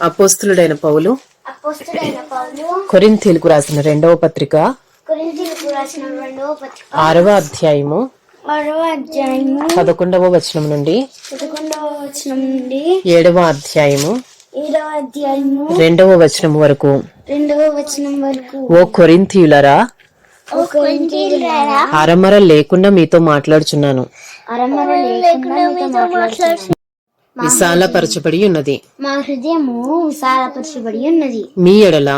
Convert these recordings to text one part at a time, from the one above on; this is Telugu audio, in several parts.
అపోస్తులుడైన పౌలు. అపోస్తుడైన పౌలు. కొరింథీలకు రాసిన రెండవ పత్రిక. ఆరవ అధ్యాయము. పదకొండవ వచనం నుండి. ఏడవ అధ్యాయము. రెండవ వచనం వరకు. రెండవ వచనం వరకు. ఓ కొరింథీయులరా ఓ కొరింథీయులారా అరమర లేకుండా మీతో మాట్లాడుచున్నాను. విశాలపరచబడి ఉన్నది. మా హృదయము విశాలపరచబడి ఉన్నది. మీ ఎడల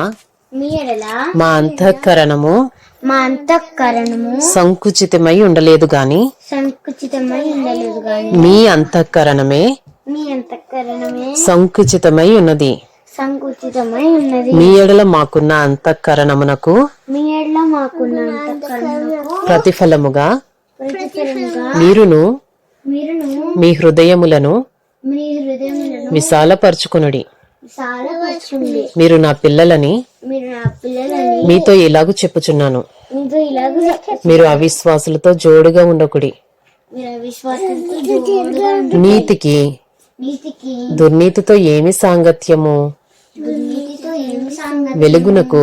మీ ఎడల మా అంతఃకరణము మా అంతఃకరణము సంకుచితమై ఉండలేదు గాని సంకుచితమై ఉండలేదు గాని మీ అంతఃకరణమే మీ అంతఃకరణమే సంకుచితమై ఉన్నది. సంకుచితమై ఉన్నది. మీ ఎడల మాకున్న అంతఃకరణమునకు మీ ఎడల మాకున్న అంతఃకరణకు ప్రతిఫలముగా ప్రతిఫలముగా మీరును మీరును మీ హృదయములను మీ హృదయములను విశాలపరచుకునుడి. మీరు నా పిల్లలని మీరు నా పిల్లలని మీతో ఇలాగూ చెప్పుచున్నాను. మీతో ఇలాగ మీరు అవిశ్వాసులతో జోడుగా ఉండకుడి. మీరు విశ్వాసంతో జోడుగా ఉండు. నీతికి నీతికి దుర్నీతితో ఏమి సాంగత్యము? దుర్నీతితో ఏమి సంగతి వెలుగునకు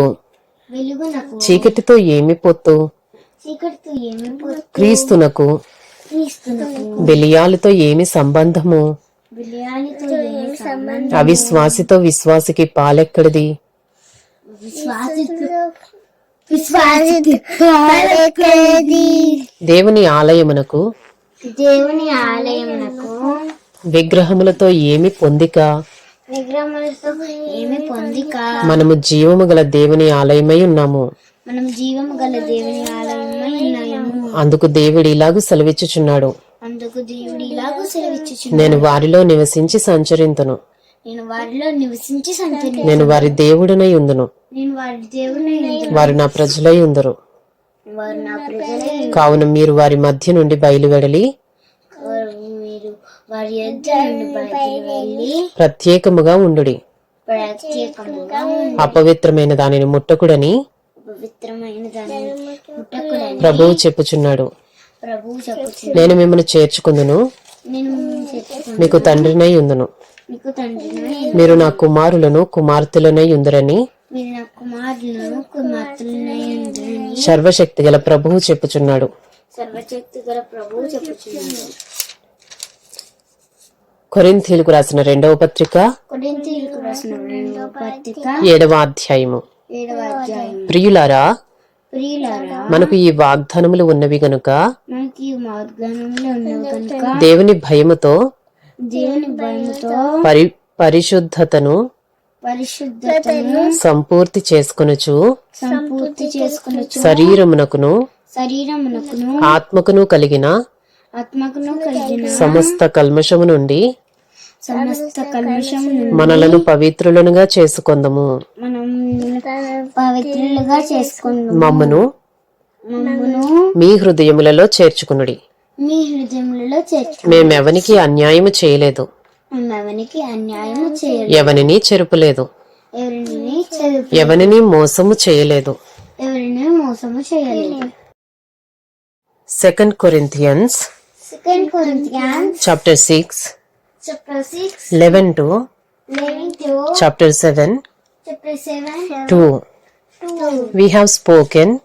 వెలుగునకు చీకటితో ఏమి పొత్తు? చీకటితో ఏమి పొత్తు? క్రీస్తునకు క్రీస్తునకు బెలియాలతో ఏమి సంబంధము? అవిశ్వాసితో విశ్వాసికి పాలెక్కడిది? దేవుని ఆలయమునకు దేవుని ఆలయమునకు విగ్రహములతో ఏమి పొందిక? విగ్రహములతో ఏమి పొందిక? మనము జీవము గల దేవుని ఆలయమై ఉన్నాము. మనం జీవము గల దేవుని ఆలయమై ఉన్నాము. అందుకు దేవుడు ఇలాగూ సెలవిచ్చుచున్నాడు. అందుకు దేవుడు ఇలాగూ సెలవిచ్చుచు నేను వారిలో నివసించి సంచరింతును. నేను వారిలో నివసించి నేను వారి దేవుడనై ఉందును. నేను వారి వారు నా ప్రజలై ఉందరు. వారు నా ప్రజలే కావున మీరు వారి మధ్య నుండి బయలువెడలి. వారు మీరు వారి యొద్ద నుండి బయటికి వెళ్ళి ప్రత్యేకముగా ఉండుడి. ఉండి అపవిత్రమైన దానిని ముట్టకుడని పవిత్రమైన దాన్ని ముట్టకుడని ప్రభువు చెప్పుచున్నాడు ప్రభువు చెప్పుచున్నాడు. నేను మిమ్మల్ని చేర్చుకుందును. మీకు తండ్రినై ఉందును. మీరు నా కుమారులను కుమార్తెలనై ఉందరని. సర్వశక్తి గల ప్రభువు చెప్పుచున్నాడు. కొరింథీలకు రాసిన రెండవ పత్రిక ఏడవ అధ్యాయము. ప్రియులారా మనకు ఈ వాగ్దానములు ఉన్నవి గనుక దేవుని భయముతో పరి పరిశుద్ధతను పరిశుద్ధతను సంపూర్తి చేసుకొనుచు సంపూర్తి చేసుకుని శరీరమునకును శరీరమునకును ఆత్మకును కలిగిన ఆత్మకును కలిగిన సమస్త కల్మషము నుండి మనలను పవిత్రులనుగా చేసుకుందము. పవిత్రులుగా చేసుకుందాము. మమ్మను మీ హృదయములలో చేర్చుకునుడి. మీ హృదయములలో మేమెవనికి అన్యాయము చేయలేదు. మేమెవనికి అన్యాయము చేయలేదు. ఎవనిని చెరుపులేదు. ఎవరిని ఎవనిని మోసము చేయలేదు. ఎవరిని మోసము చేయలేదు. Second Corinthians second Corinthians chapter six chapter 6, 11 to 11 to chapter 7, chapter 7, 2. 2. We have spoken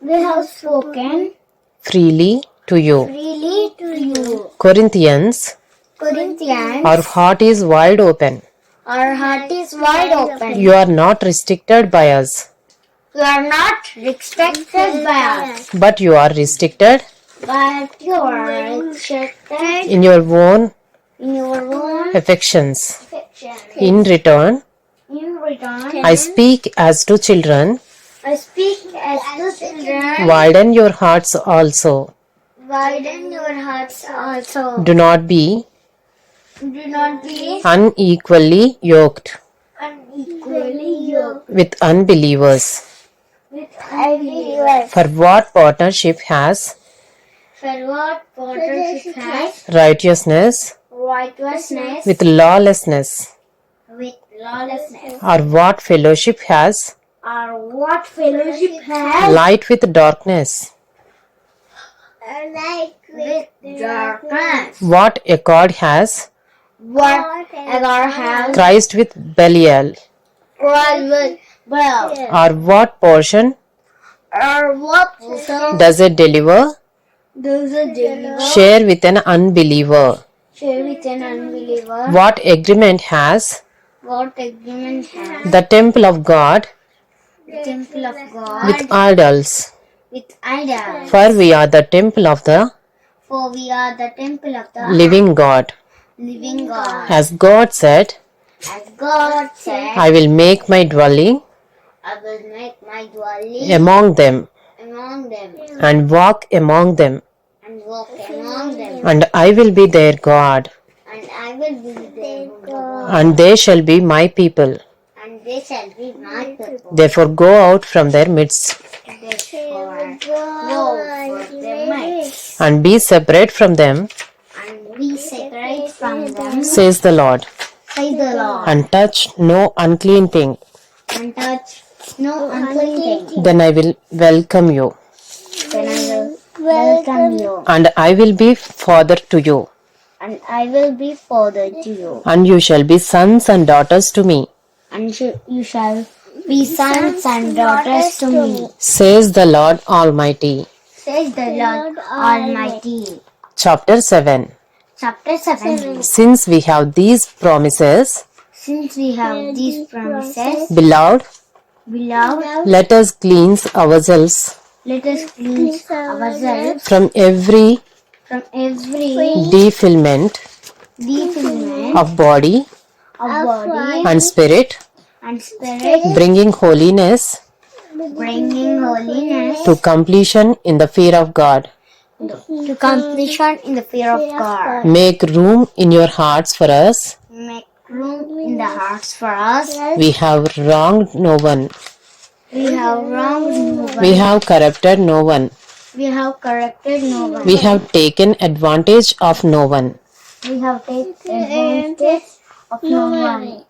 We have spoken freely to you. freely to you. Corinthians, Corinthians, our heart is wide open. our heart is wide open. You are not restricted by us, You are not restricted by us, but you are restricted but you are restricted in your own in your own affections. Affection in return in return i speak as to children. I speak as to children. Widen your hearts also. Widen your hearts also. Do not be do not be unequally yoked unequally yoked with unbelievers. with unbelievers. For what partnership has for what partnership has righteousness righteousness with lawlessness with lawlessness or what fellowship has or what fellowship has light with darkness like with darkness what accord has What at our house. Christ with Belial? Cry with well. Or what portion Or what person does it deliver? does it deliver? Share with an unbeliever. Share with an unbeliever. What agreement has What agreement has the temple of God the temple of God with idols? with idols? For we are the temple of the For we are the temple of the living God. living God. As God said, As God said, I will make my dwelling I will make my dwelling among them among them and walk among them, walk among them, and I will be their God, and I will be their God, and they shall be my people. and they shall be my people. Therefore, go out from their midst Therefore, go for their midst, and be separate from them, and be separate from them, says the Lord, say the Lord, and touch no unclean thing. and touch no unclean thing. Then I will welcome you, Then welcome. You, and I will be father to you, and I will be father to you, and you shall be sons and daughters to me, and sh- you shall be sons and daughters to me, says the Lord Almighty. says the Lord Almighty. Chapter 7 Chapter 7 Since we have these promises, Since we have these promises, beloved, beloved, let us cleanse ourselves let us cleanse ourselves from every from every defilement defilement of body of body and spirit, and spirit, bringing holiness bringing holiness to completion in the fear of God. to completion in the fear of God. Make room in your hearts for us. Make room in the hearts for us. We have wronged no one. We have wronged no one. We have corrupted no one. We have corrected no one. We have taken advantage of no one. We have taken advantage of no one.